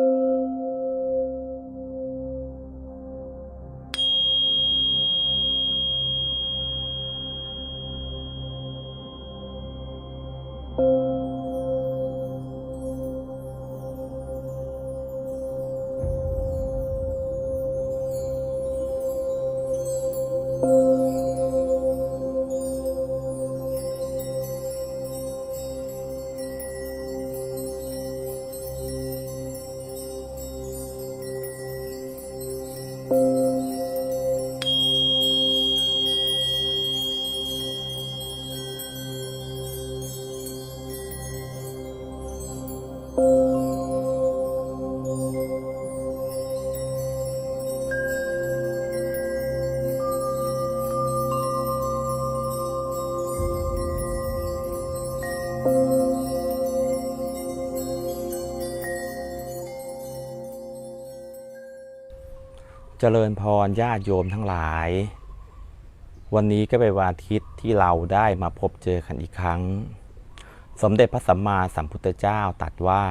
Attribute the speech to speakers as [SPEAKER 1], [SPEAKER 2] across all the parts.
[SPEAKER 1] เจริญพรญาติโยมทั้งหลาย วันนี้ก็เป็นวันอาทิตย์ที่เราได้มาพบเจอกันอีกครั้ง สมเด็จพระสัมมาสัมพุทธเจ้าตรัสว่า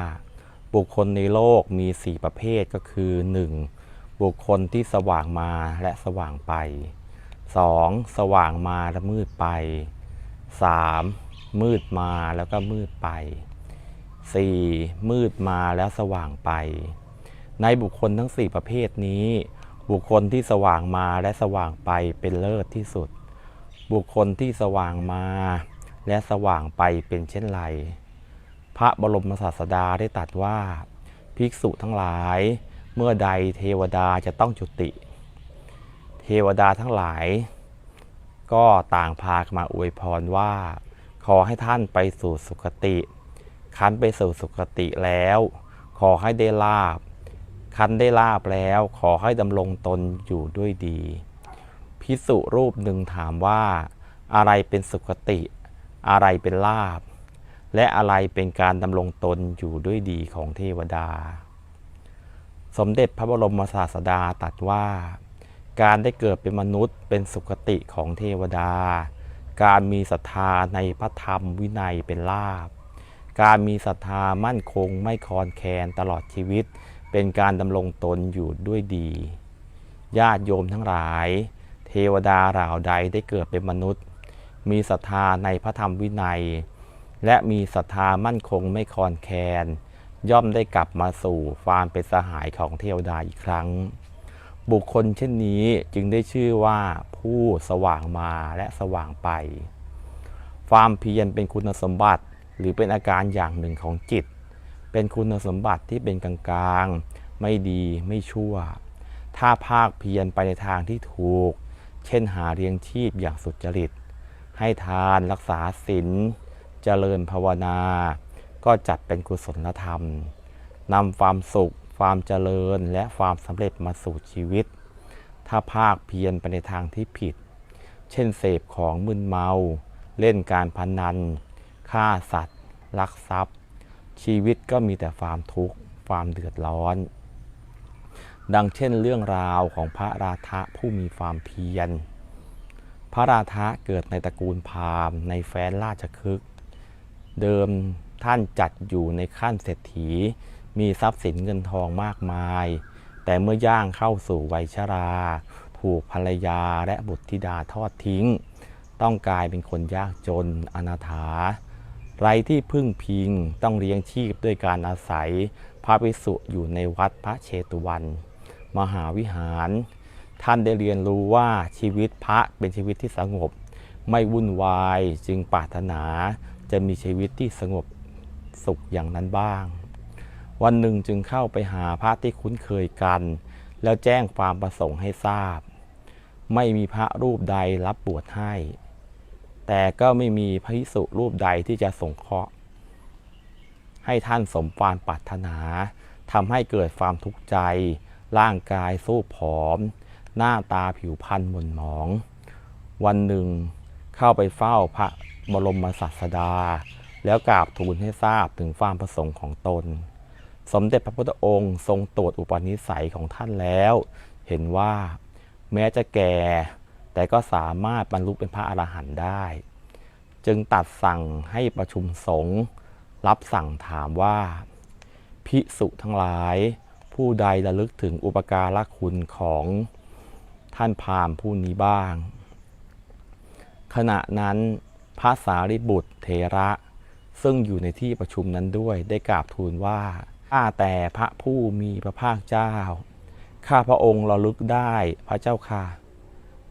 [SPEAKER 1] บุคคลในโลกมีสี่ประเภทก็คือ 1. บุคคลที่สว่างมาและสว่างไป 2. สว่างมาและมืดไป 3. มืดมาแล้วก็มืดไป 4. มืดมาแล้วสว่างไป ในบุคคลทั้ง 4 ประเภทนี้ บุคคลที่สว่างมาและสว่างไปเป็นเลิศที่สุด บุคคลที่สว่างมาและสว่างไปเป็นเช่นไร พระบรมศาสดาได้ตรัสว่า ภิกษุทั้งหลาย เมื่อใดเทวดาจะต้องจุติ เทวดาทั้งหลาย ก็ต่างพากมาอวยพรว่า ขอให้ท่านไปสู่สุคติ คันไปสู่สุคติแล้ว ขอให้ได้ลาบ คันได้ลาบแล้วขอให้ดำรงตนอยู่ด้วยดี พิสุรูปหนึ่งถามว่า อะไรเป็นสุคติ อะไรเป็นลาบ และอะไรเป็นการดำรงตนอยู่ด้วยดีของเทวดา สมเด็จพระบรมศาสดาตรัสว่า การได้เกิดเป็นมนุษย์เป็นสุคติของเทวดา การมีศรัทธาในพระธรรมวินัยเป็นลาบ การมีศรัทธามั่นคงไม่คลอนแคลนตลอดชีวิต เป็นการดำรงตนอยู่ด้วยดี ญาติโยมทั้งหลาย เทวดาเหล่าใดได้เกิดเป็นมนุษย์ มีศรัทธาในพระธรรมวินัย และมีศรัทธามั่นคงไม่คลอนแคลนย่อมได้กลับมาสู่ความเป็นสหายของเทวดาอีกครั้ง บุคคลเช่นนี้จึงได้ชื่อว่าผู้สว่างมาและสว่างไป ความเพียรเป็นคุณสมบัติหรือเป็นอาการอย่างหนึ่งของจิต เป็นคุณสมบัติที่เป็นกลางๆ ไม่ดีไม่ชั่ว ถ้าภาคเพียรไปในทางที่ถูก เช่นหาเลี้ยงชีพอย่างสุจริต ให้ทานรักษาศีลเจริญภาวนา ก็จัดเป็นกุศลธรรมนำความสุข ความเจริญและความสำเร็จมาสู่ชีวิต ถ้าภาคเพียรไปในทางที่ผิด เช่นเสพของมึนเมา เล่นการพนัน ฆ่าสัตว์ ลักทรัพย์ ชีวิตก็มีแต่ความทุกข์ความเดือดร้อน ดังเช่นเรื่องราวของพระราธะผู้มีความเพียร พระราธะเกิดในตระกูลพราหมณ์ในแฟ้นราชคฤห์เดิมท่านจัดอยู่ในขั้นเศรษฐี มีทรัพย์สินเงินทองมากมาย แต่เมื่อย่างเข้าสู่วัยชรา ถูกภรรยาและบุตรธิดาทอดทิ้ง ต้องกลายเป็นคนยากจนอนาถา ไรที่พึ่งพิงต้องเลี้ยงชีพด้วยการอาศัย พระภิกษุอยู่ในวัดพระเชตุวัน มหาวิหาร ท่านได้เรียนรู้ว่าชีวิตพระเป็นชีวิตที่สงบ ไม่วุ่นวายจึงปรารถนาจะมีชีวิตที่สงบสุขอย่างนั้นบ้าง วันหนึ่งจึงเข้าไปหาพระที่คุ้นเคยกัน แล้วแจ้งความประสงค์ให้ทราบ ไม่มีพระรูปใดรับบวชให้ แต่ก็ไม่มีพระภิกษุรูปใดที่จะสงเคราะห์ ให้ท่านสมความปรารถนาทำให้เกิดความทุกข์ใจ ร่างกายสู้ผอม หน้าตาผิวพรรณหม่นหมอง วันหนึ่งเข้าไปเฝ้าพระบรมศาสดา แล้วกราบทูลให้ทราบถึงความประสงค์ของตน สมเด็จพระพุทธองค์ทรงตรวจอุปนิสัยของท่านแล้ว เห็นว่า แม้จะแก่ แต่ก็สามารถบรรลุเป็นพระอรหันต์ได้ จึงตัดสั่งให้ประชุมสงฆ์รับสั่งถามว่าพภิกษุทั้งหลาย ผู้ใดระลึกถึงอุปการะคุณของท่านพราหมณ์ผู้นี้บ้าง ขณะนั้นพระสารีบุตรเถระ ซึ่งอยู่ในที่ประชุมนั้นด้วยได้กราบทูลว่าข้าแต่พระผู้มีพระภาคเจ้า ข้าพระองค์ระลึกได้พระเจ้าค่ะ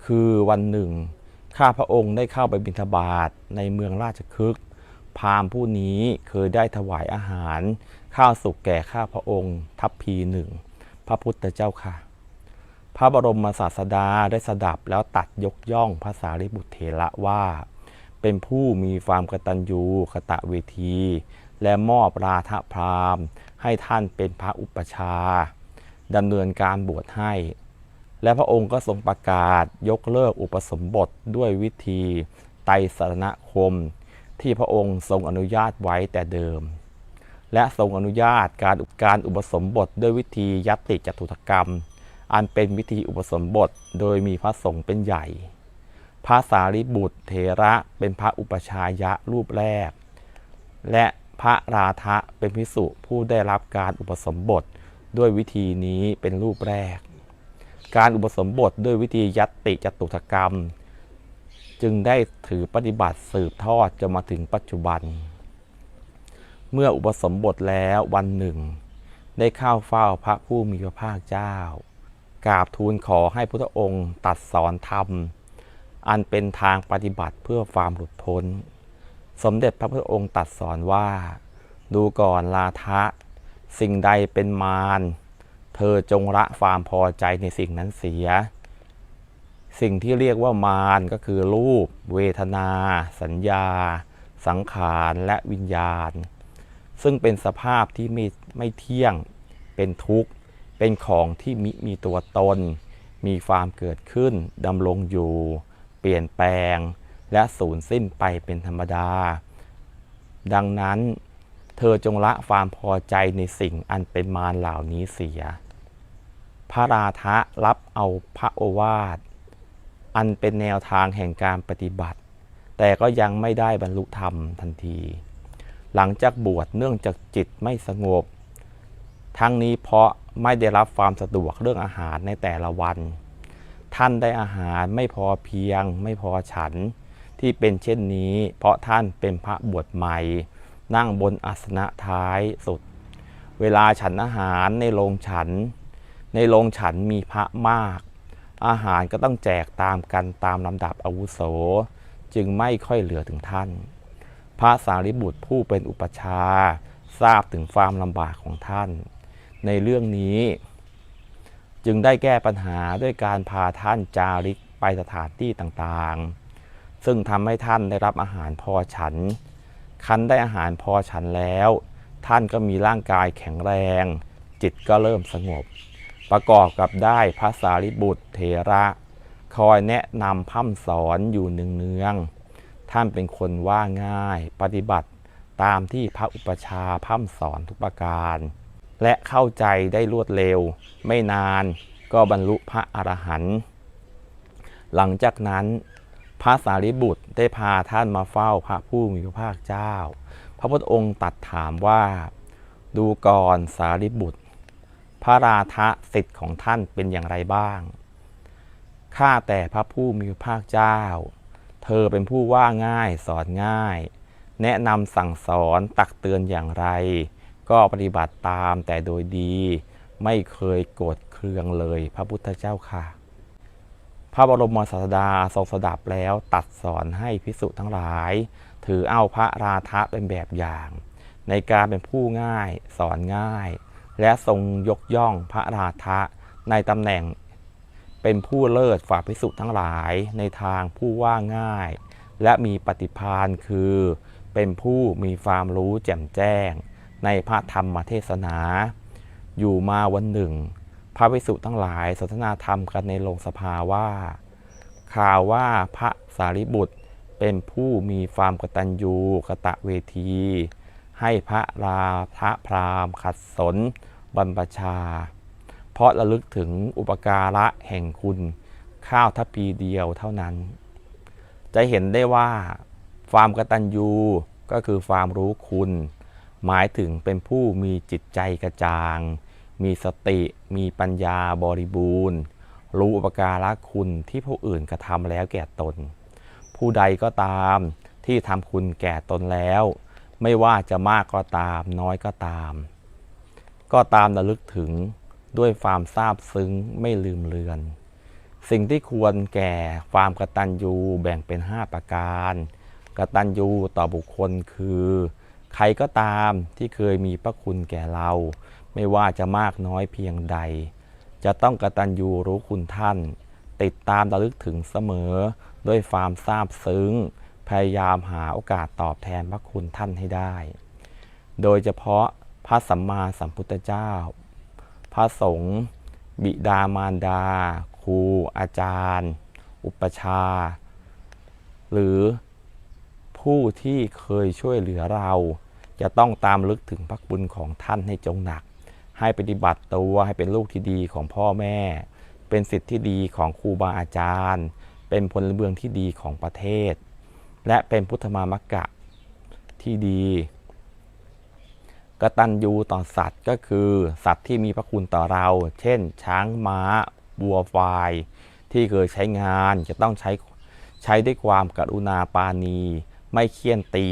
[SPEAKER 1] คือวันหนึ่ง ข้าพระองค์ได้เข้าไปบิณฑบาตในเมืองราชคฤห์พราหมณ์ผู้นี้เคยได้ถวายอาหาร ข้าวสุกแก่ข้าพระองค์ ทัพพีหนึ่งพระพุทธเจ้าค่ะ พระบรมศาสดาได้สดับแล้วตัดยกย่องพระสารีบุตรเถระว่า เป็นผู้มีความกตัญญูกตะเวที และมอบราธพรามให้ท่านเป็นพระอุปชาดำเนินการบวชให้ และพระองค์ก็ทรงประกาศยกเลิกอุปสมบทด้วยวิธีไตรสรณคม ที่พระองค์ทรงอนุญาตไว้แต่เดิม และทรงอนุญาตการการอุปสมบทด้วยวิธียัตติจตุถกรรม อันเป็นวิธีอุปสมบทโดยมีพระสงฆ์เป็นใหญ่ พระสารีบุตรเถระเป็นพระอุปชายะรูปแรก และพระราธะเป็นพิสุผู้ได้รับการอุปสมบทด้วยวิธีนี้เป็นรูปแรก การอุปสมบทด้วยวิธียัตติจตุถกรรม จึงได้ถือปฏิบัติสืบทอดจนมาถึงปัจจุบัน เมื่ออุปสมบทแล้ววันหนึ่ง ได้เข้าเฝ้าพระผู้มีพระภาคเจ้ากราบทูลขอให้พระองค์ตัดสอนธรรม อันเป็นทางปฏิบัติเพื่อความหลุดพ้น สมเด็จพระพุทธองค์ตัดสอนว่า ดูก่อนลาทะ สิ่งใดเป็นมาร เธอจงละความพอใจในสิ่งนั้นเสีย สิ่งที่เรียกว่ามารก็คือรูป เวทนา สัญญา สังขารและวิญญาณ ซึ่งเป็นสภาพที่ไม่ไม่เที่ยง เป็นทุกข์ เป็นของที่มิมีตัวตน มีความเกิดขึ้นดำรงอยู่ เปลี่ยนแปลง และสูญสิ้นไปเป็นธรรมดา ดังนั้นเธอจงละความพอใจในสิ่งอันเป็นมารเหล่านี้เสีย พระราธะรับเอาพระโอวาท อันเป็นแนวทางแห่งการปฏิบัติ แต่ก็ยังไม่ได้บรรลุธรรมทันที หลังจากบวชเนื่องจากจิตไม่สงบ ทั้งนี้เพราะไม่ได้รับความสะดวกเรื่องอาหารในแต่ละวัน ท่านได้อาหารไม่พอเพียง ไม่พอฉันที่เป็นเช่นนี้ เพราะท่านเป็นพระบวชใหม่ นั่งบนอาสนะท้ายสุด เวลาฉันอาหารในโรงฉัน ในโรงฉันมีพระมาก อาหารก็ต้องแจกตามกันตามลำดับอาวุโส จึงไม่ค่อยเหลือถึงท่าน พระสารีบุตรผู้เป็นอุปชาทราบถึงความลำบากของท่าน ในเรื่องนี้ จึงได้แก้ปัญหาด้วยการพาท่านจาริกไปสถานที่ต่างๆ ซึ่งทำให้ท่านได้รับอาหารพอฉัน คันได้อาหารพอฉันแล้ว ท่านก็มีร่างกายแข็งแรง จิตก็เริ่มสงบ ประกอบกับได้พระสารีบุตรเถระ คอยแนะนำพร่ำสอนอยู่เนืองๆท่านเป็นคนว่าง่ายปฏิบัติตามที่พระอุปชาพร่ำสอนทุกประการ และเข้าใจได้รวดเร็ว ไม่นานก็บรรลุพระอรหันต์หลังจากนั้นพระสารีบุตรได้พาท่านมาเฝ้าพระผู้มีพระภาคเจ้า พระพุทธองค์ตัดถามว่า ดูก่อนสารีบุตร ระราธะสิทธิ์ของท่านเป็นอย่างไรบ้าง ข้าแต่พระผู้มีพระภาคเจ้า เธอเป็นผู้ว่าง่ายสอนง่าย แนะนำสั่งสอนตักเตือนอย่างไร ก็ปฏิบัติตามแต่โดยดี ไม่เคยโกรธเคืองเลยพระพุทธเจ้าค่ะ พระบรมศาสดาทรงสดับแล้วตัดสอนให้พิสุทั้งหลาย ถือเอาพระราธะเป็นแบบอย่าง ในการเป็นผู้ง่ายสอนง่าย และทรงยกย่องพระราธะในตำแหน่งเป็นผู้เลิศฝ่าพิสุทั้งหลายในทางผู้ว่าง่าย และมีปฏิภาณคือเป็นผู้มีความรู้แจ่มแจ้ง ในพระธรรมเทศนา อยู่มาวันหนึ่ง พระภิกษุทั้งหลายสนทนาธรรมกันในโรงสภาว่า ข่าวว่าพระสารีบุตรเป็นผู้มีความกตัญญูกตะเวที ให้พระราธะพรามขัดสนบรรพชา เพราะระลึกถึงอุปการะแห่งคุณ ข้าวทัพพีเดียวเท่านั้น จะเห็นได้ว่าความกตัญญูก็คือความรู้คุณ หมายถึงเป็นผู้มีจิตใจกระจ่าง มีสติมีปัญญาบริบูรณ์ รู้อุปการะคุณที่ผู้อื่นกระทำแล้วแก่ตน ผู้ใดก็ตามที่ทำคุณแก่ตนแล้ว ไม่ว่าจะมากก็ตามน้อยก็ตาม ก็ตามระลึกถึงด้วยความซาบซึ้งไม่ลืมเลือน สิ่งที่ควรแก่ความกตัญญูแบ่งเป็น 5 ประการ กตัญญูต่อบุคคลคือ ใครก็ตามที่เคยมีพระคุณแก่เรา ไม่ว่าจะมากน้อยเพียงใด จะต้องกตัญญูรู้คุณท่าน ติดตามระลึกถึงเสมอด้วยความซาบซึ้ง พยายามหาโอกาสตอบแทนพระคุณท่านให้ได้ โดยเฉพาะพระสัมมาสัมพุทธเจ้า พระสงฆ์บิดามารดา ครู อาจารย์ อุปชา หรือผู้ที่เคยช่วยเหลือเรา จะต้องตามลึกถึงพระคุณของท่านให้จงหนัก ให้ปฏิบัติตัวให้เป็นลูกที่ดีของพ่อแม่ เป็นสิทธิ์ที่ดีของครูบาอาจารย์ เป็นพลเมืองที่ดีของประเทศ และเป็นพุทธมามกกะที่ดีกตัญญูต่อสัตว์ก็คือสัตว์ที่มีพระคุณต่อเรา เช่น ช้างม้าวัวควาย ที่เคยใช้งานจะต้องใช้ใช้ด้วยความกรุณาปานีไม่เคี่ยนตี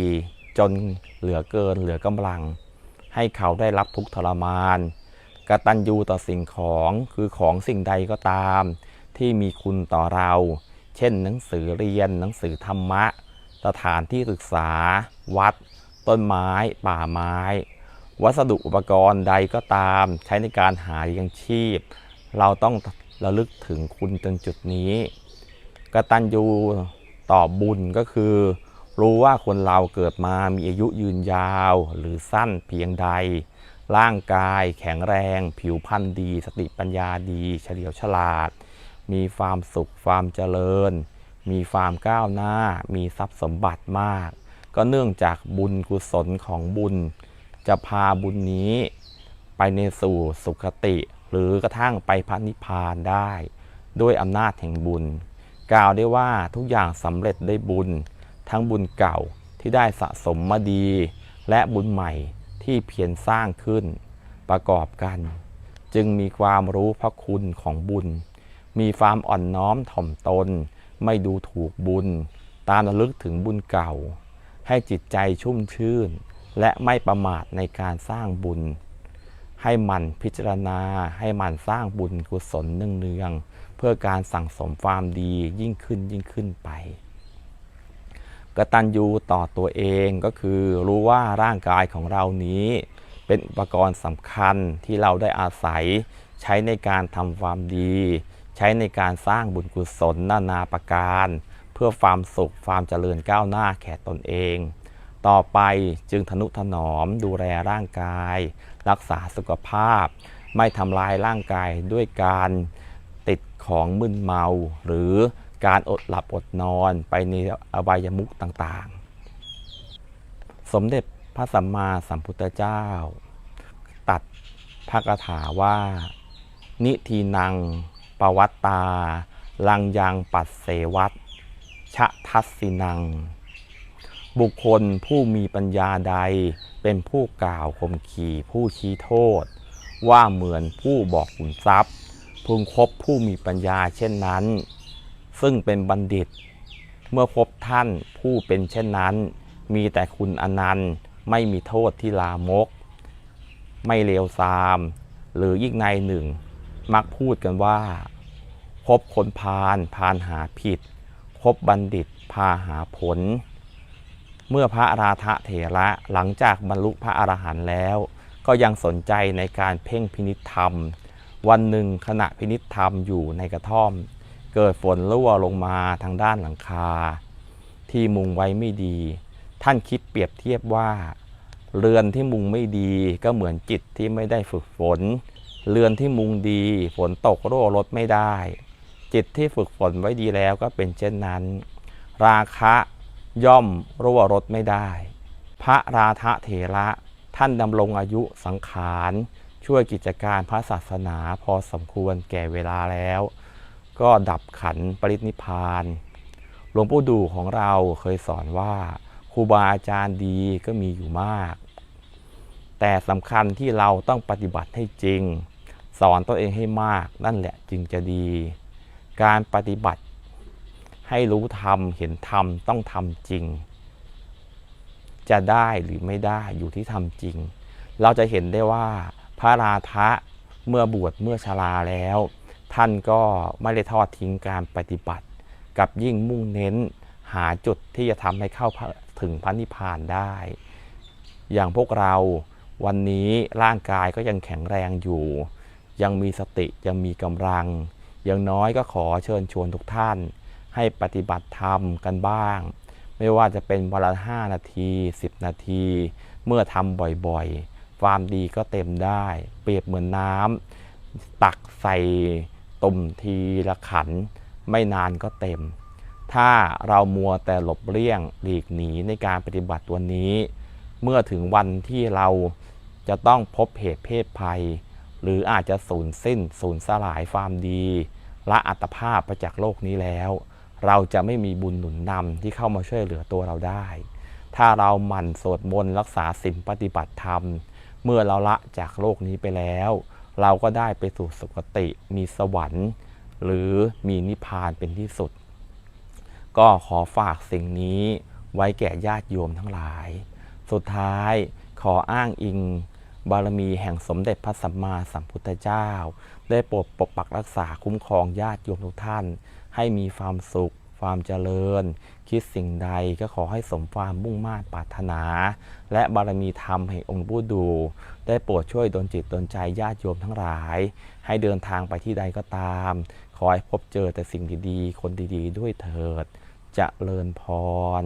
[SPEAKER 1] จนเหลือเกินเหลือกำลัง ให้เขาได้รับทุกทรมานกตัญญูต่อสิ่งของคือของสิ่งใดก็ตาม ที่มีคุณต่อเรา เช่น หนังสือเรียนหนังสือธรรมะ สถานที่ศึกษา วัด ต้นไม้ ป่าไม้ วัสดุอุปกรณ์ใดก็ตามใช้ในการหาเลี้ยงชีพ เราต้องระลึกถึงคุณจนจุดนี้กตัญญูต่อบุญก็คือ รู้ว่าคนเราเกิดมามีอายุยืนยาวหรือสั้นเพียงใด ร่างกายแข็งแรง ผิวพรรณดี สติปัญญาดี เฉลียวฉลาด มีความสุขความเจริญ มีความก้าวหน้า มีทรัพย์สมบัติมาก ก็เนื่องจากบุญกุศลของบุญ จะพาบุญนี้ ไปในสู่สุคติ หรือกระทั่งไปพระนิพพานได้ ด้วยอำนาจแห่งบุญ กล่าวได้ว่าทุกอย่างสำเร็จได้บุญ ทั้งบุญเก่าที่ได้สะสมมาดี และบุญใหม่ที่เพียรสร้างขึ้น ประกอบกัน จึงมีความรู้พระคุณของบุญ มีความอ่อนน้อมถ่อมตน ไม่ดูถูกบุญ ตามระลึกถึงบุญเก่า ให้จิตใจชุ่มชื่น และไม่ประมาทในการสร้างบุญ ให้มันพิจารณาให้มันสร้างบุญกุศลเนืองๆเพื่อการสั่งสมความดียิ่งขึ้นยิ่งขึ้นไปกตัญญูต่อตัวเองก็คือรู้ว่าร่างกายของเรานี้ เป็นอุปกรณ์สำคัญที่เราได้อาศัยใช้ในการทำความดี ใช้ในการสร้างบุญกุศลนานาประการ เพื่อความสุขความเจริญก้าวหน้าแก่ตนเอง ต่อไปจึงทนุถนอมดูแลร่างกาย รักษาสุขภาพ ไม่ทำลายร่างกายด้วยการติดของมึนเมา หรือการอดหลับอดนอนไปในอบายมุขต่างๆ สมเด็จพระสัมมาสัมพุทธเจ้า ตัดพระคาถาว่า นิทีนัง ปวัตตา ลังยังปัสเสวัตชะทัสสินัง บุคคลผู้มีปัญญาใดเป็นผู้กล่าวข่มขีผู้ชี้โทษ ว่าเหมือนผู้บอกขุนทรัพย์ พึงคบผู้มีปัญญาเช่นนั้น ซึ่งเป็นบัณฑิต เมื่อพบท่านผู้เป็นเช่นนั้น มีแต่คุณอนันต์ไม่มีโทษที่ลามก ไม่เลวทราม หรืออีกในหนึ่ง มักพูดกันว่าคบคนพาลพาลหาผิดคบบัณฑิตพาหาผล เมื่อพระราธะเถระหลังจากบรรลุพระอรหันต์แล้ว ก็ยังสนใจในการเพ่งพินิษธรรม วันหนึ่งขณะพินิษธรรมอยู่ในกระท่อม เกิดฝนรั่วลงมาทางด้านหลังคา ที่มุงไว้ไม่ดี ท่านคิดเปรียบเทียบว่า เรือนที่มุงไม่ดีก็เหมือนจิตที่ไม่ได้ฝึกฝน เรือนที่มุงดี ฝนตกรั่วรดไม่ได้ จิตที่ฝึกฝนไว้ดีแล้วก็เป็นเช่นนั้น ราคะย่อมรั่วรดไม่ได้ พระราธะเถระท่านดำรงอายุสังขาร ช่วยกิจการพระศาสนาพอสมควรแก่เวลาแล้ว ก็ดับขันปรินิพพานหลวงปู่ดูของเราเคยสอนว่าครูบาอาจารย์ดีก็มีอยู่มาก แต่สำคัญที่เราต้องปฏิบัติให้จริง สอนตัวเองให้มากนั่นแหละจึงจะดี การปฏิบัติ ให้รู้ธรรมเห็นธรรมต้องทำจริง จะได้หรือไม่ได้อยู่ที่ทำจริง เราจะเห็นได้ว่าพระราธะเมื่อบวชเมื่อชราแล้ว ท่านก็ไม่ได้ทอดทิ้งการปฏิบัติ กับยิ่งมุ่งเน้นหาจุดที่จะทำให้เข้าถึงพระนิพพานได้ อย่างพวกเราวันนี้ร่างกายก็ยังแข็งแรงอยู่ ยังมีสติยังมีกำลัง อย่างน้อยก็ขอเชิญชวนทุกท่าน ให้ปฏิบัติธรรมกันบ้าง ไม่ว่าจะเป็นวันละห้านาที 10 นาที เมื่อทำบ่อยๆ ความดีก็เต็มได้ เปรียบเหมือนน้ำตักใส่ตุ่มทีละขัน ไม่นานก็เต็ม ถ้าเรามัวแต่หลบเลี่ยงหลีกหนีในการปฏิบัติตัวนี้ เมื่อถึงวันที่เราจะต้องพบเหตุเพศภัย หรืออาจจะสูญสิ้นสูญสลายความดีละอัตภาพไปจากโลกนี้แล้ว เราจะไม่มีบุญหนุนนำที่เข้ามาช่วยเหลือตัวเราได้ ถ้าเราหมั่นสวดมนต์รักษาศีลปฏิบัติธรรม เมื่อเราละจากโลกนี้ไปแล้ว เราก็ได้ไปสู่สุคติ มีสวรรค์ หรือมีนิพพานเป็นที่สุด ก็ขอฝากสิ่งนี้ไว้แก่ญาติโยมทั้งหลาย สุดท้ายขออ้างอิง บารมีแห่งสมเด็จพระสัมมาสัมพุทธเจ้า ได้โปรดปกปักรักษาคุ้มครองญาติโยมทุกท่าน ให้มีความสุข ความเจริญ คิดสิ่งใดก็ขอให้สมความมุ่งมา่ปรารถนา และบารมีธรรมแห่งองค์ผู้ดู ได้โปรดช่วยดลจิตดลใจญาติโยมทั้งหลาย ให้เดินทางไปที่ใดก็ตาม ขอให้พบเจอแต่สิ่งดีๆ คนดีๆ ด้วยเถิดเจะเริญพร